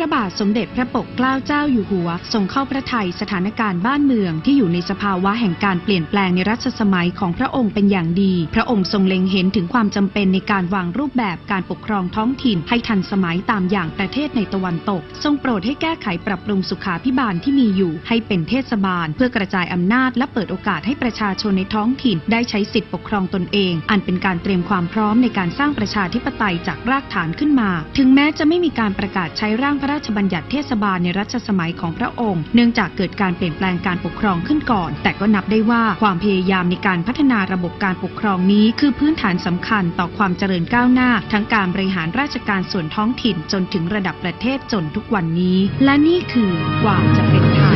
ระบาทสมเด็จพระปกเกล้าเจ้าอยู่หัวทรงเข้าพระทัยสถานการณ์บ้านเมืองที่อยู่ในสภาวะแห่งการเปลี่ยนแปลงในรัชสมัยของพระองค์เป็นอย่างดี พระองค์ทรงเล็งเห็นถึงความจำเป็นในการวางรูปแบบการปกครองท้องถิ่น ให้ทันสมัยตามอย่างประเทศในตะวันตก ทรงโปรดให้แก้ไขปรับปรุงสุขาพิบาลที่มีอยู่ ให้เป็นเทศบาล เพื่อกระจายอำนาจและเปิดโอกาสให้ประชาชนในท้องถิ่น ได้ใช้สิทธิปกครองตนเอง อันเป็นการเตรียมความพร้อมในการสร้างประชาธิปไตยจากรากฐานขึ้นมา ถึงแม้จะไม่มีการประกาศใช้ร่างพระราชบัญญัติเทศบาลในรัชสมัยของพระองค์ เนื่องจากเกิดการเปลี่ยนแปลงการปกครองขึ้นก่อน แต่ก็นับได้ว่าความพยายามในการพัฒนาระบบการปกครองนี้คือพื้นฐานสำคัญต่อความเจริญก้าวหน้า ทั้งการบริหารราชการส่วนท้องถิ่นจนถึงระดับประเทศจนทุกวันนี้ และนี่คือความจะเป็นไทย